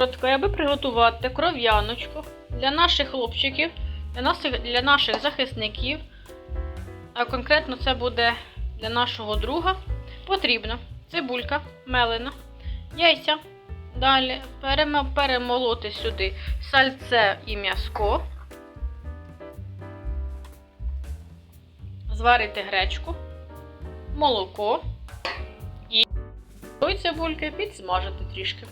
Коротко, аби приготувати кров'яночку для наших хлопчиків, для наших, для наших захисників, а конкретно це буде для нашого друга, потрібно цибулька мелена, яйця. Далі перемолоти сюди сальце і м'яско. Зварити гречку, молоко і цибульки підсмажити трішки.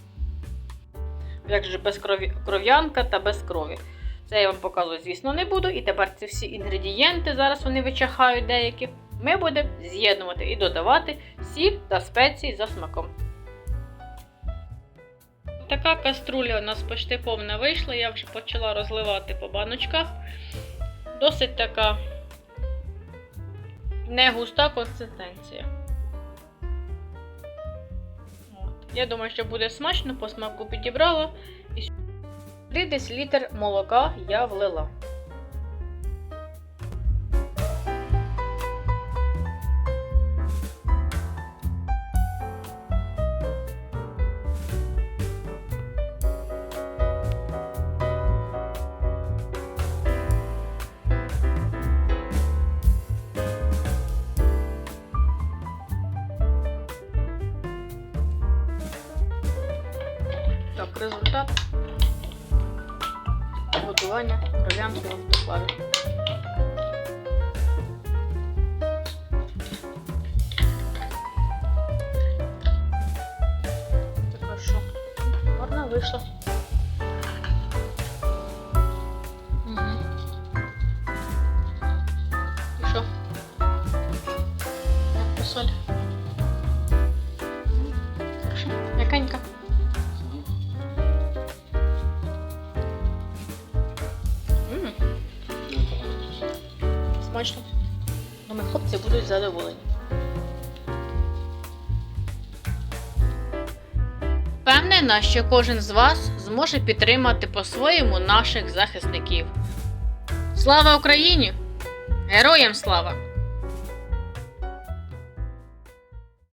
Як же без крові, кров'янка та без крові. Це я вам показувати, звісно, не буду. І тепер ці всі інгредієнти, зараз вони вичахають деякі, ми будемо з'єднувати і додавати сіль та спеції за смаком. Така каструля у нас почти повна вийшла, я вже почала розливати по баночках. Досить така не густа консистенція. Я думаю, що буде смачно, по смаку підібрала. І сюди десь літр молока я влила. Результат готування кров'янки листопаду. Така що гарно вийшло. Угу. І що? Посоль? Смачно. Думаю, хлопці будуть задоволені. Впевнена, що кожен з вас зможе підтримати по-своєму наших захисників. Слава Україні! Героям слава!